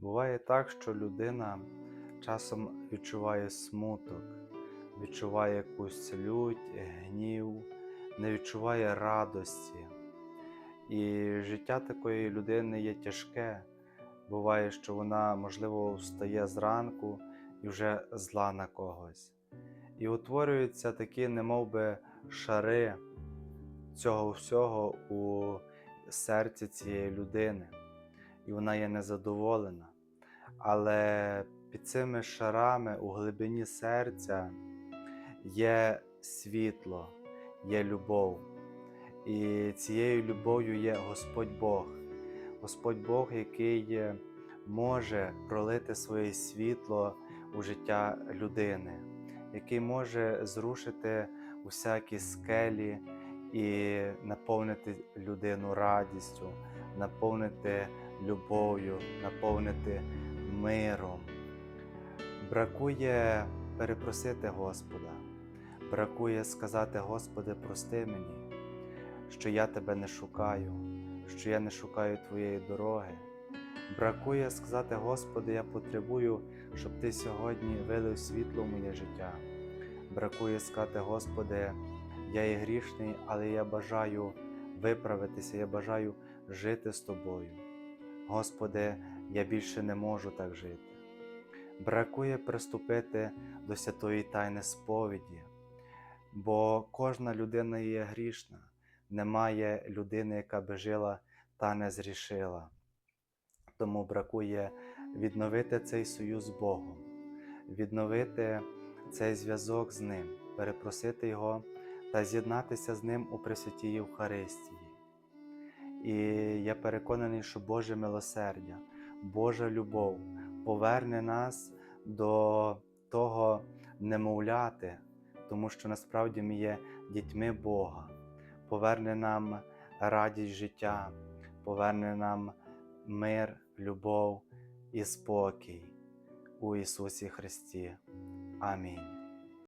Буває так, що людина часом відчуває смуток, відчуває якусь лють, гнів, не відчуває радості. І життя такої людини є тяжке. Буває, що вона, можливо, встає зранку і вже зла на когось. І утворюються такі, немов би, шари цього всього у серці цієї людини, і вона є незадоволена. Але під цими шарами у глибині серця є світло, є любов. І цією любов'ю є Господь Бог, Господь Бог, який може пролити своє світло у життя людини, який може зрушити усякі скелі і наповнити людину радістю, наповнити любов'ю, наповнити миром. Бракує перепросити Господа, бракує сказати, Господи, прости мені, що я тебе не шукаю, що я не шукаю Твоєї дороги. Бракує сказати, Господи, я потребую, щоб Ти сьогодні вилив світло в моє життя. Бракує сказати, Господи, я є грішний, але я бажаю виправитися, я бажаю жити з Тобою. Господи, я більше не можу так жити. Бракує приступити до святої тайни сповіді, бо кожна людина є грішна, немає людини, яка би жила та не зрішила. Тому бракує відновити цей союз з Богом, відновити цей зв'язок з Ним, перепросити Його та з'єднатися з Ним у Пресвятій Євхаристії. І я переконаний, що Боже милосердя, Божа любов поверне нас до того немовляти, тому що насправді ми є дітьми Бога, поверне нам радість життя, поверне нам мир, любов і спокій у Ісусі Христі. Амінь.